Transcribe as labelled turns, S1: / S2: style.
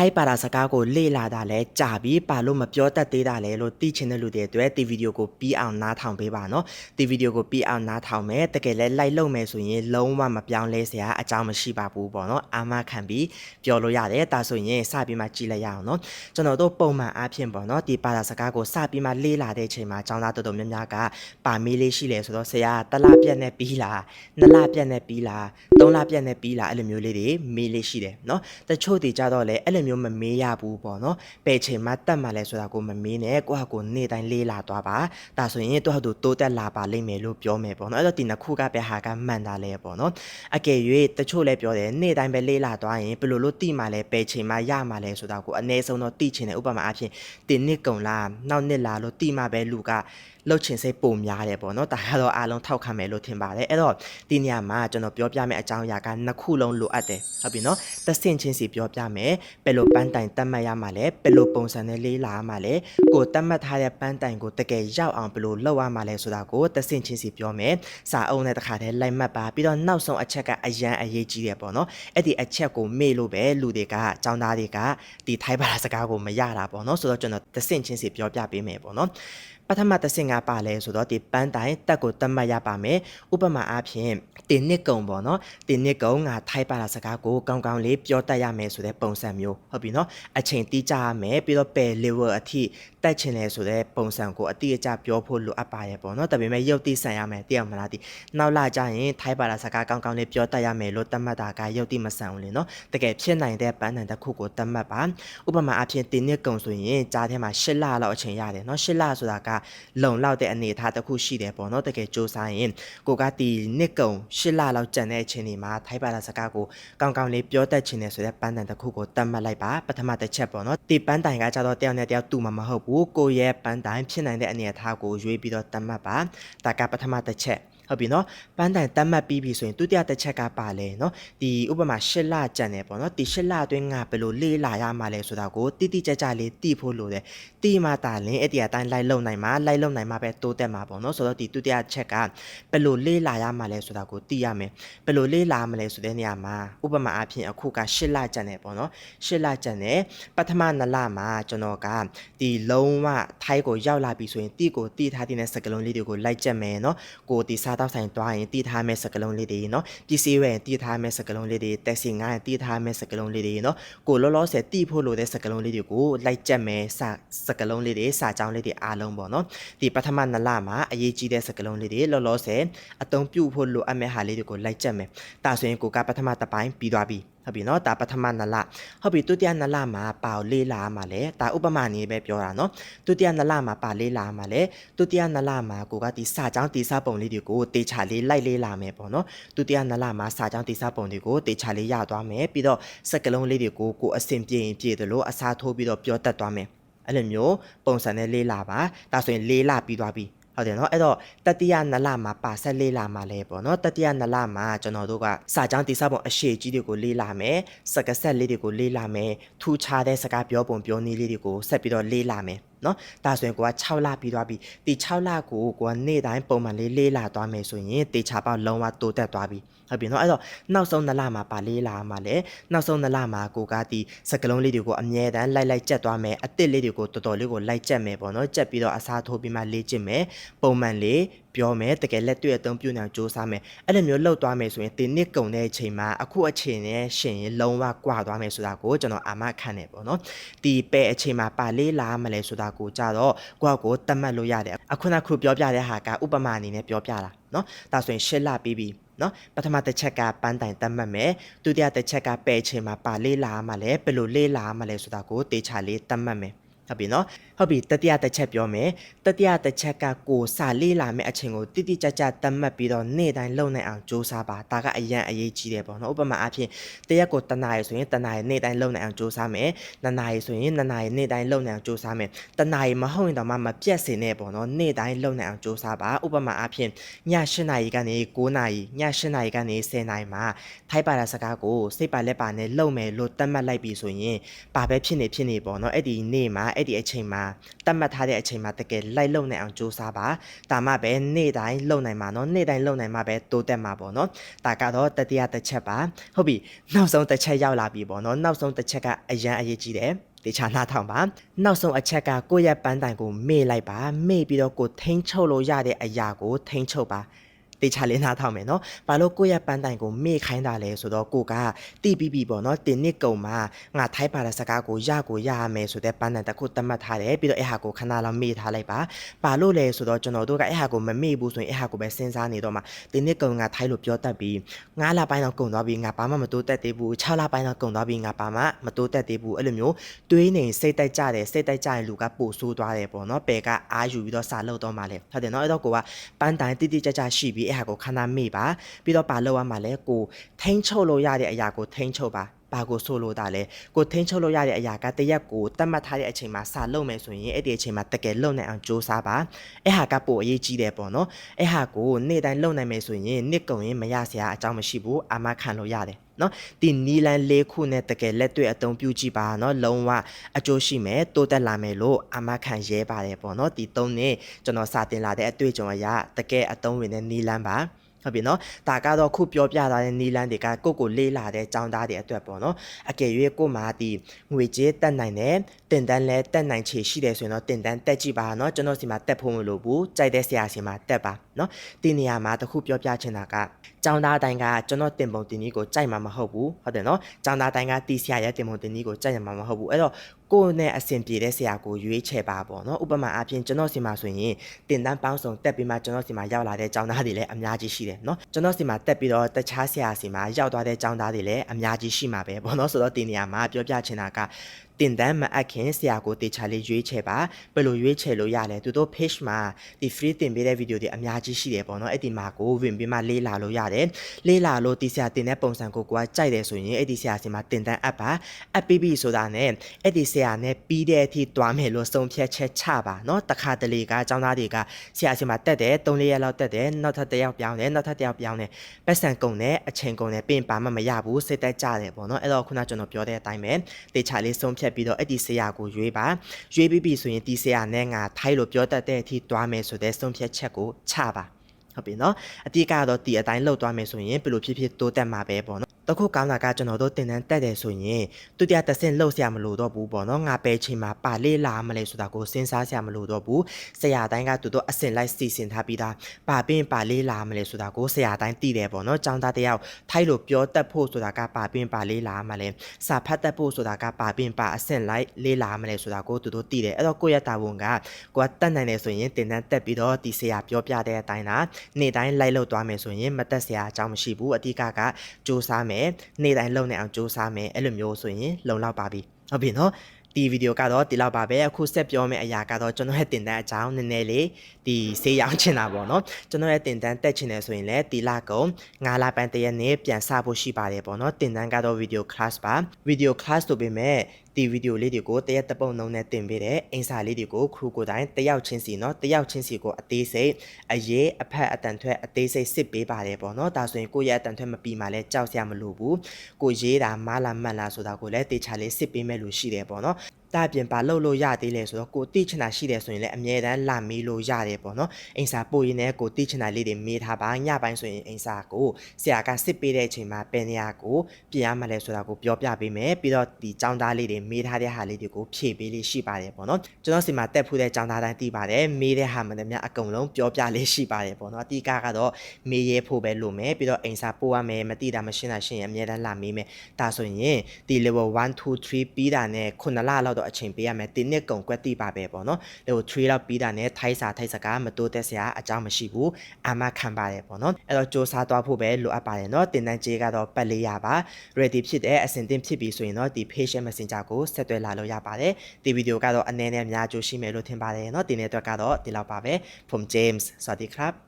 S1: ထိုင်းဘာသာစကားကိုလေ့လာတာလဲကြာပြီးပါလို့မပြောတတ်သေးတာလဲလို့သိချင်တဲ့လူတွေအတွက်ဒီဗီဒီယိုကိုပြီးအောင်နားထောင်ပေးပါနော်ဒီဗီဒီယိုကိုပြီးအောင်နားထောင်မယ်တကယ်လဲလိုက်လုံမယ်ဆိုရင်လုံးဝမပြောင်းလဲစရာအကြောင်းမရှိပါဘူးပေါ့နော်အာမခံပြီးပြောလို့ရတယ်ဒါဆိုရင်စပြီးမှကြည့်လိုက်ရအောင်နော်ကျွန်တော်တို့ပုံမှန်အားဖြင့်ပေါ့နော်ဒီဘာသာစကားကိုစပြီးမှလေ့လာတဲ့အချိန်မှာကျောင်းသားတော်တော်များများကပါမေးလေးရှိလဲဆိုတော့ဆရာတလပြက်နဲ့ပြီးလားနှစ်လပြက်နဲ့ပြီးလားသုံးလပြက်နဲ့ပြီးလားအဲ့လိုမျိုးလေးတွေမေးလေးရှိတယ်နော်တချို့တွေကြတော့လဲအဲ့လိုမျိုးမမေးရဘူးပေါ့နော်ပယ်ချိန်မှတက်မှလဲဆိုတာကိုမမေးနဲ့ကိုယ့်ဟာကိုယ်နေ့တိုင်းလေးလာသွားပါဒါဆိုရင်သူ့ဟာသူတိုးတက်လာပါလိမ့်မယ်လို့ပြောမယ်ပေါ့နော်အဲ့တော့ဒီနှစ်ခုကပဲဟာကမှန်တာလဲပေါ့နော်အကယ်၍တချို့လဲပြောတယ်နေ့တိုင်းပဲလေးလာသွားရင်ဘယ်လိုလို့တိမှလဲပယ်ချိန်မှရမှလဲဆိုတာကိုအနည်းဆုံးတော့တိချင်တယ်ဥပမာအဖြစ်တင်နှစ်ကုံလားနောက်နှစ်လားလို့တိမှပဲလူက လှုပ်ချင်စိတ်ပုံများတယ်ပေါ့နော်ဒါကတော့အားလုံးထောက်ခံမယ်လို့ထင်ပါတယ်အဲ့တော့ဒီနေရာမှာကျွန်တော်ပြောပြမယ့်အကြောင်းအရာကနှစ်ခုလုံးလိုအပ်တယ်ဟုတ်ပြီနော်တစ်ဆင့်ချင်းစီပြောပြမယ်ဘယ်လိုပန်းတိုင်တတ်မှတ်ရမှာလဲဘယ်လိုပုံစံနဲ့လေးလာရမှာလဲကိုတတ်မှတ်ထားတဲ့ပန်းတိုင်ကိုတကယ်ရောက်အောင်ဘယ်လိုလုပ်ရမှာလဲဆိုတာကိုတစ်ဆင့်ချင်းစီပြောမယ်စာအုပ်နဲ့တစ်ခါတည်းလိုက်မှတ်ပါပြီးတော့နောက်ဆုံးအချက်ကအရန်အရေးကြီးတယ်ပေါ့နော်အဲ့ဒီအချက်ကိုမေ့လို့ပဲလူတွေကចောင်းသားတွေကဒီထိုင်းဘာသာစကားကိုမရတာပေါ့နော်ဆိုတော့ကျွန်တော်တစ်ဆင့်ချင်းစီပြောပြပေးမယ်ပေါ့နော် ပထမတစ်ဆင့်ကပါလဲဆိုတော့ဒီပန်းတိုင်တက်ကိုတတ်မှတ်ရပါမယ်ဥပမာအားဖြင့်တင်နစ်ကုံပေါ့နော်တင်နစ်ကုံငါထိုက်ပါတာစကားကိုကောင်းကောင်းလေးပြောတတ်ရမယ်ဆိုတဲ့ပုံစံမျိုးဟုတ်ပြီနော်အချိန်တိကျရမယ်ပြီးတော့ပယ် level အထိတက်ချင်လဲဆိုတဲ့ပုံစံကိုအတိအကျပြောဖို့လိုအပ်ပါတယ်ပေါ့နော်ဒါပေမဲ့ရုပ်တိဆန်ရမယ်သိအောင်မလားဒီနောက်လာကြရင်ထိုက်ပါတာစကားကောင်းကောင်းလေးပြောတတ်ရမယ်လို့တတ်မှတ်တာကရုပ်တိမဆန်ဘူးလေနော်တကယ်ဖြစ်နိုင်တဲ့ပန်းတိုင်တစ်ခုကိုတတ်မှတ်ပါဥပမာအားဖြင့်တင်နစ်ကုံဆိုရင်ကြားထဲမှာ၈လလောက်အချိန်ရတယ်နော်၈လဆိုတာကလုံလောက်တဲ့အနေအထားတစ်ခုရှိတယ်ပေါ့နော်တကယ်စူးစမ်းရင်ကိုကတီနှစ်ကုံရှစ်လလောက်ကြံတဲ့အချိန်ဒီမှာထိုက်ပါတာစကားကိုကောင်းကောင်းလေးပြောတတ်ချင်တယ်ဆိုတဲ့ပန်းတိုင်တစ်ခုကိုတတ်မှတ်လိုက်ပါပထမတစ်ချက်ပေါ့နော်ဒီပန်းတိုင်ကကြတော့တယောက်နဲ့တယောက်တူမှာမဟုတ်ဘူးကိုယ့်ရဲ့ပန်းတိုင်ဖြစ်နိုင်တဲ့အနေအထားကိုရွေးပြီးတော့တတ်မှတ်ပါဒါကပထမတစ်ချက် ဟုတ်ပြီနော်ပန်းတိုင်တတ်မှတ်ပြီးပြီဆိုရင်ဒုတိယတစ်ချက်ကပါလဲနော်ဒီဥပမာရှစ်လကြံတယ်ပေါ့နော်ဒီရှစ်လအတွင်းငါဘယ်လိုလေးလာရမှာလဲဆိုတာကိုတိတိကျကျလေးသိဖို့လိုတယ်တိမှတာလင်းအဲ့ဒီအတိုင်းလိုက်လုံနိုင်မှာလိုက်လုံနိုင်မှာပဲတိုးတက်မှာပေါ့နော်ဆိုတော့ဒီဒုတိယချက်ကဘယ်လိုလေးလာရမှာလဲဆိုတာကိုသိရမယ်ဘယ်လိုလေးလာမလဲဆိုတဲ့နေရာမှာဥပမာအဖြစ်အခုကရှစ်လကြံတယ်ပေါ့နော်ရှစ်လကြံတယ်ပထမနှစ်လမှာကျွန်တော်ကဒီလုံးဝထိုက်ကိုရောက်လာပြီဆိုရင်တိကိုတိထားတဲ့စကလုံးလေးတွေကိုလိုက်ကြက်မယ်နော်ကိုဒီစားတော့ဆိုင်တွားရင်တိထားမဲ့စကလုံးလေးတွေနော်ပစ္စည်းဝယ်ရင်တိထားမဲ့စကလုံးလေးတွေတက်စီငားရင်တိထားမဲ့စကလုံးလေးတွေနော်ကိုလောလောဆယ်တိဖို့လိုတဲ့စကလုံးလေးတွေကိုလိုက်ကြက်မယ်စစကလုံးလေးတွေစာကြောင်းလေးတွေအားလုံးပေါ့နော်ဒီပထမနှစ်လမှာအရေးကြီးတဲ့စကလုံးလေးတွေလောလောဆယ်အသုံးပြုဖို့လိုအပ်မဲ့ဟာလေးတွေကိုလိုက်ကြက်မယ်ဒါဆိုရင်ကိုကပထမတစ်ပိုင်းပြီးသွားပြီ ဟုတ်ပြီနော်ဒါပထမနှစ်လဟုတ်ပြီဒုတိယနှစ်လမှာပါကိုလေးလာမှာလဲဒါဥပမာနည်းပဲပြောတာနော်ဒုတိယနှစ်လမှာပါလေးလာမှာလဲဒုတိယနှစ်လမှာကိုကဒီစာကြောင်းတိစပုံလေးတွေကိုတေချာလေးလိုက်လေးလာမယ်ပေါ့နော်ဒုတိယနှစ်လမှာစာကြောင်းတိစပုံတွေကိုတေချာလေးရသွားမယ်ပြီးတော့စက်ကလုံးလေးတွေကိုကိုအဆင်ပြေရင်ပြေတယ်လို့အစားထိုးပြီးတော့ပြောတတ်သွားမယ်အဲ့လိုမျိုးပုံစံနဲ့လေးလာပါဒါဆိုရင်လေးလာပြီးသွားပြီ ဟုတ်တယ်နော်အဲ့တော့တတိယနလမှာပါဆက်လေးလာမှာလဲပေါ့နော်တတိယနလမှာကျွန်တော်တို့ကစာကြောင်းတိစပုံအရှိကြီးတွေကိုလေးလာမယ်စကဆက်လေးတွေကိုလေးလာမယ်ထူခြားတဲ့စကားပြောပုံပြောနည်းလေးတွေကိုဆက်ပြီးတော့လေးလာမယ် နော်ဒါဆိုရင်ကိုက6လပြီးသွားပြီဒီ6လကိုကိုကနေ့တိုင်းပုံမှန်လေးလေးလာသွားမယ်ဆိုရင်တေချာပေါက်လုံးဝတိုးတက်သွားပြီဟုတ်ပြီနော်အဲ့တော့နောက်ဆုံးနလမှာပါလေးလာမှာလဲနောက်ဆုံးနလမှာကိုကဒီစကလုံးလေးတွေကိုအမြဲတမ်းလိုက်လိုက်ကြက်သွားမယ်အစ်စ်လေးတွေကိုတော်တော်လေးကိုလိုက်ကြက်မယ်ပေါ့နော်ကြက်ပြီးတော့အစားထိုးပြီးမှလေးကျင့်မယ်ပုံမှန်လေးပြောမယ်တကယ်လက်တွေ့အသုံးပြုနေအောင်စူးစမ်းမယ်အဲ့လိုမျိုးလှုပ်သွားမယ်ဆိုရင်ဒီနှစ်ကုန်တဲ့အချိန်မှာအခုအချိန်နဲ့ရှင်ရင်လုံးဝကွာသွားမယ်ဆိုတာကိုကျွန်တော်အာမခံတယ်ပေါ့နော်ဒီပဲအချိန်မှာပါလေးလာမလဲဆိုတာကိုကြတော့ကိုယ့်ကိုတတ်မှတ်လို့ရတယ်အခုနကခုပြောပြတဲ့ဟာကဥပမာအနေနဲ့ပြောပြတာနော်ဒါဆိုရင်ရှစ်လပြီးပြီနော်ပထမတစ်ချက်ကပန်းတိုင်တတ်မှတ်မယ်ဒုတိယတစ်ချက်ကပဲအချိန်မှာပါလေးလာမှလဲဘယ်လိုလေးလာမှလဲဆိုတာကိုတေချာလေးတတ်မှတ်မယ် ဟုတ်ပြီနော်ဟုတ်ပြီတတိယတစ်ချက်ပြောမယ်တတိယတစ်ချက်ကကိုစာလေးလာမယ့်အချိန်ကိုတိတိကျကျသတ်မှတ်ပြီးတော့နေ့တိုင်းလုပ်နိုင်အောင်စူးစမ်းပါဒါကအရန်အရေးကြီးတယ်ပေါ့နော်ဥပမာအားဖြင့်တရက်ကိုတနားရီဆိုရင်တနားရီနေ့တိုင်းလုပ်နိုင်အောင်စူးစမ်းမယ်နှစ်နာရီဆိုရင်နှစ်နာရီနေ့တိုင်းလုပ်နိုင်အောင်စူးစမ်းမယ်တနားရီမဟုတ်ရင်တော့မှမပြတ်စင်နဲ့ပေါ့နော်နေ့တိုင်းလုပ်နိုင်အောင်စူးစမ်းပါဥပမာအားဖြင့်ည8နာရီကနေ9နာရီည8နာရီကနေ10နာရီမှာထိုက်ပါတာစကားကိုစိတ်ပါလက်ပါနဲ့လုပ်မယ်လို့သတ်မှတ်လိုက်ပြီဆိုရင်ပါပဲဖြစ်နေဖြစ်နေပေါ့နော်အဲ့ဒီနေ့မှာအဲ့ဒီအချိန်မှာတတ်မှတ်ထားတဲ့အချိန်မှာတကယ်လိုက်လုံနိုင်အောင်ကြိုးစားပါဒါမှပဲနေ့တိုင်းလုံနိုင်မှာနော်နေ့တိုင်းလုံနိုင်မှာပဲတိုးတက်မှာပေါ့နော်ဒါကတော့တတိယတစ်ချက်ပါဟုတ်ပြီနောက်ဆုံးတစ်ချက်ရောက်လာပြီပေါ့နော်နောက်ဆုံးတစ်ချက်ကအရန်အရေးကြီးတယ်တေချာနားထောင်ပါနောက်ဆုံးအချက်ကကိုယ့်ရဲ့ပန်းတိုင်ကိုမေ့လိုက်ပါမေ့ပြီးတော့ကိုယ်ထိန်းချုပ်လို့ရတဲ့အရာကိုထိန်းချုပ်ပါ တေချာလေးနားထောင်မယ်နော်။ဘာလို့ကိုယ့်ရဲ့ပန်းတိုင်ကိုမေ့ခိုင်းတာလဲဆိုတော့ကိုကတီးပြီးပြီပေါ့နော်။တင်နစ်ကုံမှာငါထိုက်ပါတဲ့စကားကိုရကိုရရမယ်ဆိုတဲ့ပန်းတိုင်တစ်ခုသတ်မှတ်ထားတယ်ပြီးတော့အဲ့ဟာကိုခဏလောက်မေ့ထားလိုက်ပါ။ဘာလို့လဲဆိုတော့ကျွန်တော်တို့ကအဲ့ဟာကိုမမေ့ဘူးဆိုရင်အဲ့ဟာကိုပဲစဉ်းစားနေတော့မှတင်နစ်ကုံငါထိုက်လို့ပြောတတ်ပြီး9လပိုင်းတော့ကုံသွားပြီးငါဘာမှမတိုးတက်သေးဘူး6လပိုင်းတော့ကုံသွားပြီးငါဘာမှမတိုးတက်သေးဘူးအဲ့လိုမျိုးတွေးနေစိတ်တိုက်ကြတယ်စိတ်တိုက်ကြရင်လူကပို့ဆိုးသွားတယ်ပေါ့နော်။ပယ်ကအားယူပြီးတော့စာလုပ်တော့မှလေဟုတ်တယ်နော်အဲ့တော့ကိုကပန်းတိုင်တိတိကျကျရှိပြီးအဲ့ဟာကိုခဏမေ့ပါပြီးတော့ပါလောက်ရမှာလဲကိုထိန်းချုပ်လို့ရတဲ့အရာကိုထိန်းချုပ်ပါဘာကိုဆိုလို့တာလဲကိုထိန်းချုပ်လို့ရတဲ့အရာကတရက်ကိုတတ်မှတ်ထားတဲ့အချိန်မှာစာလုပ်မယ်ဆိုရင်အဲ့ဒီအချိန်မှာတကယ်လုပ်နိုင်အောင်ကြိုးစားပါအဲ့ဟာကပိုအရေးကြီးတယ်ပေါ့နော်အဲ့ဟာကိုနေ့တိုင်းလုပ်နိုင်မယ်ဆိုရင်နေ့ကုန်ရင်မရစရာအကြောင်းမရှိဘူးအာမခံလို့ရတယ် နော်ဒီနီလန်လေးခုနဲ့တကယ်လက်တွေ့အသုံးပြုကြည့်ပါနော်လုံးဝအကျိုးရှိမယ်တိုးတက်လာမယ်လို့အာမခံရဲပါတယ်ပေါ့နော်ဒီသုံးနှစ်ကျွန်တော်စာတင်လာတဲ့အတွေ့အကြုံအရတကယ်အသုံးဝင်တဲ့နီလန်ပါဟုတ်ပြီနော်ဒါကတော့ခုပြောပြထားတဲ့နီလန်းတွေကကိုယ့်ကိုလေးလာတဲ့ចောင်းသားတွေအတွက်ပေါ့နော်အကယ်၍ကို့မှာဒီငွေကြေးတက်နိုင်တယ်တင်တန်းလဲတက်နိုင်ချေရှိတယ်ဆိုရင်တော့တင်တန်းတက်ကြည့်ပါနော်ကျွန်တော်စီမှာတက်ဖို့မလိုဘူးကြိုက်တဲ့ဆရာစီမှာတက်ပါ နော်ဒီနေရာမှာတခုပြောပြချင်တာကကျောင်းသားတိုင်းကကျွန်တော်တင်ပုံတင်ကြီးကိုကြိုက်မှာမဟုတ်ဘူးဟုတ်တယ်နော်ကျောင်းသားတိုင်းကတီဆရာရဲ့တင်ပုံတင်ကြီးကိုကြိုက်မှာမဟုတ်ဘူးအဲ့တော့ကိုယ်နဲ့အဆင်ပြေတဲ့ဆရာကိုရွေးချယ်ပါပေါ့နော်ဥပမာအားဖြင့်ကျွန်တော်စီမှာဆိုရင်တင်တန်းပေါင်းစုံတက်ပြီးမှကျွန်တော်စီမှာရောက်လာတဲ့ကျောင်းသားတွေလည်းအများကြီးရှိတယ်နော်ကျွန်တော်စီမှာတက်ပြီးတော့တခြားဆရာစီမှာရောက်သွားတဲ့ကျောင်းသားတွေလည်းအများကြီးရှိမှာပဲပေါ့နော်ဆိုတော့ဒီနေရာမှာပြောပြချင်တာက တင်တန်းမအပ်ခင်ဆရာကိုတေချာလေးရွေးချယ်ပါဘယ်လိုရွေးချယ်လို့ရလဲသူတို့ page မှာဒီ free တင်ပေးတဲ့ video တွေအများကြီးရှိတယ်ပေါ့နော်အဲ့ဒီမှာကိုဝင်ပြီးမှလေးလာလို့ရတယ်လေးလာလို့ဒီဆရာတင်တဲ့ပုံစံကိုကိုကကြိုက်တယ်ဆိုရင်အဲ့ဒီဆရာစီမှာတင်တန်းအပ်ပါအပ်ပြီးပြီဆိုတာနဲ့အဲ့ဒီဆရာနဲ့ပြီးတဲ့အထိတွားမယ်လို့ဆုံးဖြတ်ချက်ချပါနော်တခါတလေကအကြောင်းသားတွေကဆရာစီမှာတက်တယ်3-4ရက်လောက်တက်တယ်နောက်ထပ်တစ်ယောက်ပြောင်းတယ်နောက်ထပ်တစ်ယောက်ပြောင်းတယ်ပတ်စံကုန်တယ်အချိန်ကုန်တယ်ပြင်ပါမှမရဘူးစိတ်သက်ကြတယ်ပေါ့နော်အဲ့တော့ခုနကျွန်တော်ပြောတဲ့အတိုင်းပဲတေချာလေးဆုံးဖြတ်ပြီးတော့အဲ့ဒီဆရာကိုရွေးပါရွေးပြီးပြီဆိုရင်ဒီဆရာနဲ့ငါထိုက်လို့ပြောတတ်တဲ့အထိတွားမယ်ဆိုတဲ့ဆုံးဖြတ်ချက်ကိုချပါဟုတ်ပြီနော်အတိအကတော့ဒီအတိုင်းလှုပ်သွားမယ်ဆိုရင်ဘယ်လိုဖြစ်ဖြစ်တိုးတက်မှာပဲပေါ့နော် တခုကောင်းတာကကျွန်တော်တို့တင်တန်းတက်တယ်ဆိုရင်သူတရားတစ်ဆင့်လှုပ်ဆရာမလို့တော့ဘူးပေါ့နော်ငါပဲချိန်မှာပါလေးလာမလဲဆိုတာကိုစဉ်းစားဆရာမလို့တော့ဘူးဆရာတိုင်းကသူတို့အစင်လိုက်စီစဉ်ထားပြီးသားပါပင်းပါလေးလာမလဲဆိုတာကိုဆရာတိုင်းသိတယ်ပေါ့နော်ចောင်းသားတယောက်ထိုက်လို့ပြောတတ်ဖို့ဆိုတာကပါပင်းပါလေးလာမလဲစာဖတ်တတ်ဖို့ဆိုတာကပါပင်းပါအစင်လိုက်လေးလာမလဲဆိုတာကိုသူတို့သိတယ်အဲ့တော့ကိုယ့်ရဲ့တာဝန်ကကိုကတက်နိုင်တယ်ဆိုရင်တင်တန်းတက်ပြီးတော့ဒီဆရာပြောပြတဲ့အတိုင်းလားနေ့တိုင်းလိုက်လို့သွားမယ်ဆိုရင်မတက်ဆရာအကြောင်းမရှိဘူးအတိကကစူးစမ်းမယ်နေ့တိုင်းလုံနေအောင်စူးစမ်းမယ်အဲ့လိုမျိုးဆိုရင်လုံလောက်ပါပြီဟုတ်ပြီနော်ဒီဗီဒီယိုကတော့ဒီလောက်ပါပဲအခုဆက်ပြောမယ့်အရာကတော့ကျွန်တော်ရဲ့တင်တန်းအကြောင်းနည်းနည်းလေးဒီဆေးရောင်းချင်တာပေါ့နော်ကျွန်တော်ရဲ့တင်တန်းတက်ချင်တယ်ဆိုရင်လည်းဒီလကုံ9လပိုင်းတရက်နေ့ပြန်စဖို့ရှိပါတယ်ပေါ့နော်တင်တန်းကတော့ video class ပါ video class ဆိုပေမဲ့ဒီဗီဒီယိုလေးတွေကိုတရက်တပုတ်နှုံးနဲ့တင်ပေးတယ်အင်စာလေးတွေကိုခရူကိုတိုင်းတယောက်ချင်းစီเนาะတယောက်ချင်းစီကိုအသေးစိတ်အရေးအဖက်အတန်ထွက်အသေးစိတ်စစ်ပေးပါတယ်ပေါ့เนาะဒါဆိုရင်ကိုယ့်ရဲ့အတန်ထွက်မပြီးမှလည်းကြောက်စရာမလိုဘူးကိုရေးတာမားလာမှတ်လာဆိုတာကိုလည်းတေချာလေးစစ်ပေးမဲ့လို့ရှိတယ်ပေါ့เนาะ ဒါအပြင်ပါလှုပ်လို့ရသေးလဲဆိုတော့ကိုတိချင်တာရှိတယ်ဆိုရင်လည်းအမြဲတမ်းလာမေးလို့ရတယ်ပေါ့နော်အိမ်စာပို့ရင်းနဲ့ကိုတိချင်တာလေးတွေမေးထားပါညပိုင်းဆိုရင်အိမ်စာကိုဆရာကစစ်ပေးတဲ့အချိန်မှာပင်နေရာကိုပြင်ရမှလဲဆိုတာကိုပြောပြပေးမယ်ပြီးတော့ဒီចောင်းသားလေးတွေမေးထားတဲ့ဟာလေးတွေကိုဖြည့်ပေးလေးရှိပါတယ်ပေါ့နော်ကျွန်တော်စီမှာတက်ဖူးတဲ့ចောင်းသားတိုင်းသိပါတယ်မေးတဲ့ဟာမှလည်းများအကုန်လုံးပြောပြလေးရှိပါတယ်ပေါ့နော်အတိကကတော့မေးရဲဖို့ပဲလို့မယ်ပြီးတော့အိမ်စာပို့ရမယ်မသိတာမရှင်းတာရှင်းရင်အမြဲတမ်းလာမေးမယ်ဒါဆိုရင်ဒီ level 1 2 3ပြီးတာနဲ့9လလောက်တော့အချိန်ပေးရမယ်ဒီနှစ်ကုန်ကွက်တိပါပဲပေါ့နော် level 3လောက်ပြီးတာနဲ့ထိုက်စာထိုက်စကားမတိုးတက်စရာအကြောင်းမရှိဘူးအာမခံပါတယ်ပေါ့နော်အဲ့တော့စ조사သွားဖို့ပဲလိုအပ်ပါတယ်เนาะတင်တန်းကြေးကတော့ပတ်လေးရပါ ready ဖြစ်တဲ့အဆင်သင့်ဖြစ်ပြီဆိုရင်တော့ဒီ patient messenger ကိုဆက်သွယ်လာလို့ရပါတယ်ဒီဗီဒီယိုကတော့အနေနဲ့အများကြိုးရှိမယ်လို့ထင်ပါတယ်เนาะဒီနေ့အတွက်ကတော့ဒီလောက်ပါပဲ from James စวัสดีครับ